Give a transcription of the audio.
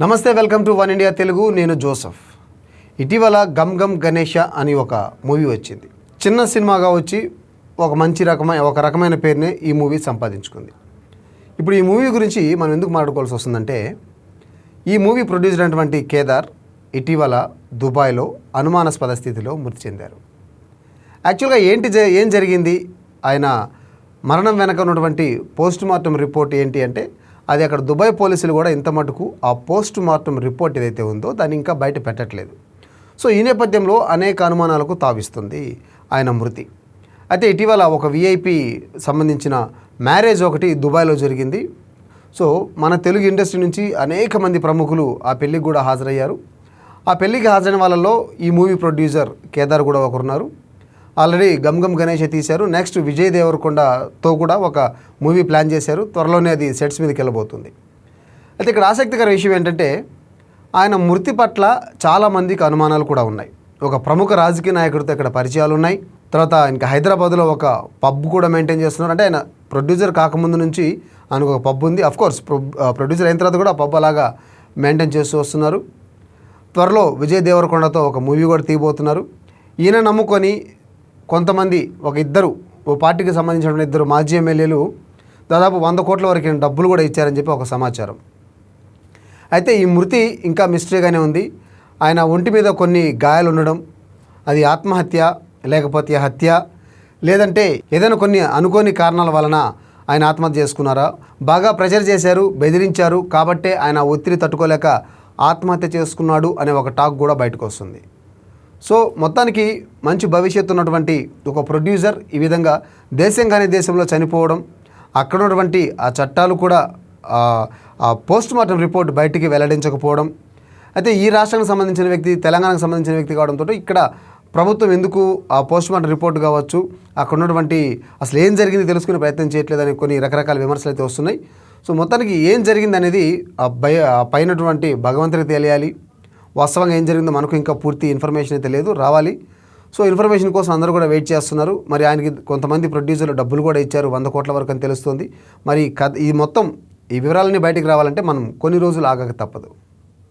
నమస్తే welcome to One India Telugu. నేను Joseph. ఇటీవల గమ్ గమ్ గణేష అని ఒక మూవీ వచ్చింది. చిన్న సినిమాగా వచ్చి ఒక మంచి రకమైన ఒక రకమైన పేరునే ఈ మూవీ సంపాదించుకుంది. ఇప్పుడు ఈ మూవీ గురించి మనం ఎందుకు మాట్లాడుకోవాల్సి వస్తుందంటే ఈ మూవీ ప్రొడ్యూసర్ అయినటువంటి కేదార్ ఇటీవల దుబాయ్లో అనుమానాస్పద స్థితిలో మృతి చెందారు. యాక్చువల్గా ఏంటి జ- ఏం జరిగింది? ఆయన మరణం వెనక ఉన్నటువంటి పోస్ట్ మార్టం రిపోర్ట్ ఏంటి అంటే అది అక్కడ దుబాయ్ పోలీసులు కూడా ఇంత మటుకు ఆ పోస్ట్ మార్టం రిపోర్ట్ ఏదైతే ఉందో దాన్ని ఇంకా బయట పెట్టట్లేదు. సో ఈ నేపథ్యంలో అనేక అనుమానాలకు తావిస్తుంది ఆయన మృతి. అయితే ఇటీవల ఒక విఐపి సంబంధించిన మ్యారేజ్ ఒకటి దుబాయ్లో జరిగింది. సో మన తెలుగు ఇండస్ట్రీ నుంచి అనేక మంది ప్రముఖులు ఆ పెళ్ళికి కూడా హాజరయ్యారు. ఆ పెళ్ళికి హాజరైన వాళ్ళలో ఈ మూవీ ప్రొడ్యూసర్ కేదార్ కూడా ఒకరున్నారు. ఆల్రెడీ గమ్ గమ్ గణేష్ తీశారు. నెక్స్ట్ విజయ్ దేవరకొండతో కూడా ఒక మూవీ ప్లాన్ చేశారు. త్వరలోనే అది సెట్స్ మీదకి వెళ్ళబోతుంది. అయితే ఇక్కడ ఆసక్తికర విషయం ఏంటంటే ఆయన మృతి పట్ల చాలామందికి అనుమానాలు కూడా ఉన్నాయి. ఒక ప్రముఖ రాజకీయ నాయకుడితో ఇక్కడ పరిచయాలు ఉన్నాయి. తర్వాత ఇంకా హైదరాబాద్లో ఒక పబ్ కూడా మెయింటైన్ చేస్తున్నారు. అంటే ఆయన ప్రొడ్యూసర్ కాకముందు నుంచి ఆయనకు ఒక పబ్ ఉంది. అఫ్కోర్స్ ప్రొడ్యూసర్ అయిన తర్వాత కూడా పబ్ అలాగా మెయింటైన్ చేస్తూ వస్తున్నారు. త్వరలో విజయ్ దేవరకొండతో ఒక మూవీ కూడా తీయబోతున్నారు. ఈయన నమ్ముకొని కొంతమంది ఒక ఇద్దరు ఓ పార్టీకి సంబంధించిన ఇద్దరు మాజీ ఎమ్మెల్యేలు దాదాపు వంద కోట్ల వరకు డబ్బులు కూడా ఇచ్చారని చెప్పి ఒక సమాచారం. అయితే ఈ మృతి ఇంకా మిస్టరీగానే ఉంది. ఆయన ఒంటి మీద కొన్ని గాయాలు ఉండడం అది ఆత్మహత్య లేకపోతే హత్య లేదంటే ఏదైనా కొన్ని అనుకోని కారణాల వలన ఆయన ఆత్మహత్య చేసుకున్నారా? బాగా ప్రెషర్ చేశారు బెదిరించారు కాబట్టే ఆయన ఒత్తిడి తట్టుకోలేక ఆత్మహత్య చేసుకున్నాడు అనే ఒక టాక్ కూడా బయటకు వస్తుంది. సో మొత్తానికి మంచి భవిష్యత్తు ఉన్నటువంటి ఒక ప్రొడ్యూసర్ ఈ విధంగా దేశం కాని దేశంలో చనిపోవడం అక్కడ ఉన్నటువంటి ఆ చట్టాలు కూడా ఆ- పోస్ట్ మార్టం రిపోర్ట్ బయటికి వెల్లడించకపోవడం అయితే ఈ రాష్ట్రానికి సంబంధించిన వ్యక్తి తెలంగాణకు సంబంధించిన వ్యక్తి కావడంతో ఇక్కడ ప్రభుత్వం ఎందుకు ఆ పోస్ట్ మార్టం రిపోర్ట్ కావచ్చు అక్కడ ఉన్నటువంటి అసలు ఏం జరిగింది తెలుసుకునే ప్రయత్నం చేయట్లేదని కొన్ని రకరకాల విమర్శలు అయితే వస్తున్నాయి. సో మొత్తానికి ఏం జరిగింది అనేది ఆ భయ పైనటువంటి భగవంతుడికి తెలియాలి. వాస్తవంగా ఏం జరిగిందో మనకు ఇంకా పూర్తి ఇన్ఫర్మేషన్ అయితే లేదు రావాలి. సో ఇన్ఫర్మేషన్ కోసం అందరూ కూడా వెయిట్ చేస్తున్నారు. మరి ఆయనకి కొంతమంది ప్రొడ్యూసర్లు డబ్బులు కూడా ఇచ్చారు వంద కోట్ల వరకు అని తెలుస్తుంది. మరి కథ ఈ మొత్తం ఈ వివరాలన్నీ బయటికి రావాలంటే మనం కొన్ని రోజులు ఆగక తప్పదు.